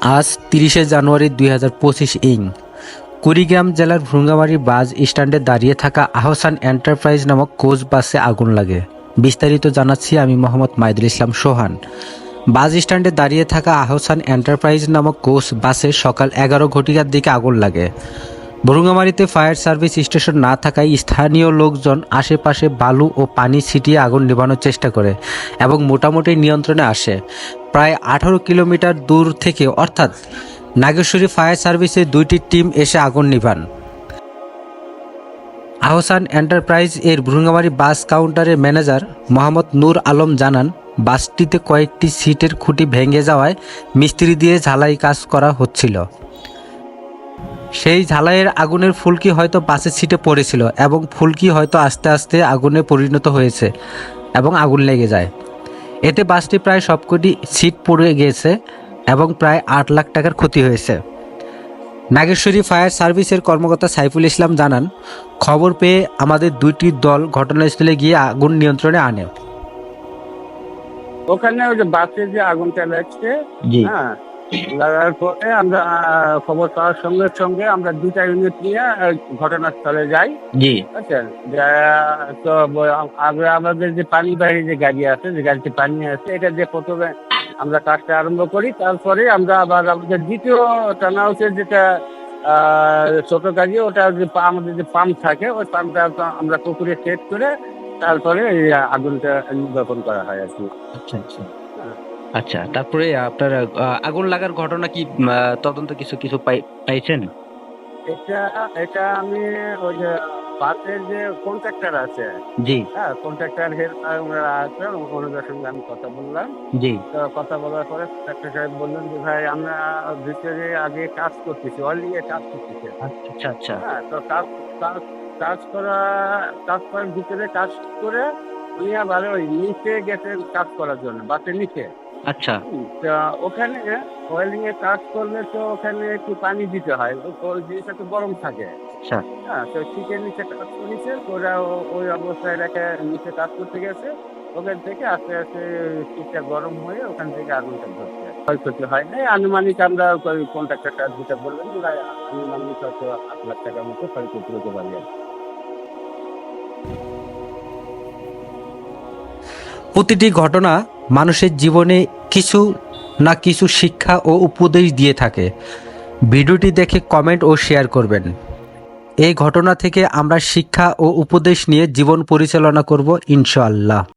আজ তিরিশে জানুয়ারি দুই হাজার পঁচিশ ইং। কুড়িগ্রাম জেলার ভ্রুঙ্গামারি বাস স্ট্যান্ডে দাঁড়িয়ে থাকা আহসান এন্টারপ্রাইজ নামক কোচ বাসে আগুন লাগে। বিস্তারিত জানাচ্ছি আমি মোহাম্মদ মাইদুল ইসলাম সোহান। বাস স্ট্যান্ডে দাঁড়িয়ে থাকা আহসান এন্টারপ্রাইজ নামক কোচ বাসে সকাল এগারো ঘটিকার দিকে আগুন লাগে। ভ্রুঙ্গামারিতে ফায়ার সার্ভিস স্টেশন না থাকায় স্থানীয় লোকজন আশেপাশে বালু ও পানি ছিটিয়ে আগুন নেভানোর চেষ্টা করে এবং মোটামুটি নিয়ন্ত্রণে আসে। প্রায় আঠারো কিলোমিটার দূর থেকে, অর্থাৎ নাগেশ্বরী ফায়ার সার্ভিসের দুইটি টিম এসে আগুন নিভান। আহসান এন্টারপ্রাইজ এর ভ্রুঙ্গামারি বাস কাউন্টারের ম্যানেজার মোহাম্মদ নূর আলম জানান, বাসটিতে কয়েকটি সিটের খুঁটি ভেঙে যাওয়ায় মিস্ত্রি দিয়ে ঝালাই কাজ করা হচ্ছিল। সেই ঝালাইয়ের আগুনের ফুলকি হয়তো বাসের সিটে পড়েছিল এবং ফুলকি হয়তো আস্তে আস্তে আগুনে পরিণত হয়েছে এবং আগুন লেগে যায়। এতে বাসটি প্রায় সবকটি সিট পড়ে গেছে এবং প্রায় আট লাখ টাকার ক্ষতি হয়েছে। নাগেশ্বরী ফায়ার সার্ভিসের কর্মকর্তা সাইফুল ইসলাম জানান খবর পেয়ে আমাদের দুইটি দল ঘটনাস্থলে গিয়ে আগুন নিয়ন্ত্রণে আনে। ওখানে ওই যে বাসে যে আগুনটা লাগছে হ্যাঁ লাগার পরে আমরা খবর পাওয়ার সঙ্গে সঙ্গে আমরা দুটা ইউনিট নিয়ে ঘটনাস্থলে যাই। জি। যা- তো আমরা আমাদের যে পানি বাহিনী যে গাড়ি আছে যে গাড়িতে পানি আছে এটা দিয়ে প্রথমে আমরা কাজটা আরম্ভ করি তারপরে আমরা আবার আমাদের দ্বিতীয় টানা হাউসের যেটা আহ, ছোট গাড়ি ওটা যে আমাদের যে পাম্প থাকে ওই পাম্পটা আমরা পুকুরে সেট করে তারপরে আগুনটা নির্বাপন করা হয় আর কি। আচ্ছা আচ্ছা। আচ্ছা তারপরে আপনার আগুন লাগার ঘটনা কি তদন্ত কিছু কিছু পাই- পাইছেন? এটা এটা আমি ওই যে বাসের যে কন্ট্রাক্টর আছে জি। হ্যাঁ কন্ট্রাক্টর ওনারা আছে ওনাদের সঙ্গে আমি কথা বললাম। জি। তো কথা বলার পরে ডাক্তার সাহেব বললেন যে ভাই আমরা ভিতরে আগে কাজ করতেছি অল নিয়ে কাজ করতেছি। আচ্ছা আচ্ছা। হ্যাঁ তো কাজ কাজ কাজ করা কাজ করার ভিতরে কাজ করে উনি আবার ওই নিচে গেছেন কাজ করার জন্য বাসের নিচে। আচ্ছা। তা ওখানে ওয়েল্ডিং এর কাজ করলে তো ওখানে একটু পানি দিতে হয় ওই জিনিসটা তো গরম থাকে। আচ্ছা। হ্যাঁ তো শীতের নিচে কাজ করেছে ওরা ওই অবস্থায় রেখে নিচে কাজ করতে গেছে। ওখান থেকে আস্তে আস্তে শীতটা গরম হয়ে ওখান থেকে আগুনটা ধরছে। ক্ষয়ক্ষতি হয় নাই আনুমানিক আমরা কন্ট্রাক্টর কাজ যেটা বললেন প্রায় আনুমানিক হয়তো আট লাখ টাকার মতো ক্ষয়ক্ষতি হতে পারে। আর প্রতিটি ঘটনা মানুষের জীবনে কিছু না কিছু শিক্ষা ও উপদেশ দিয়ে থাকে। ভিডিওটি দেখে কমেন্ট ও শেয়ার করবেন। এই ঘটনা থেকে আমরা শিক্ষা ও উপদেশ নিয়ে জীবন পরিচালনা করব ইনশাআল্লাহ।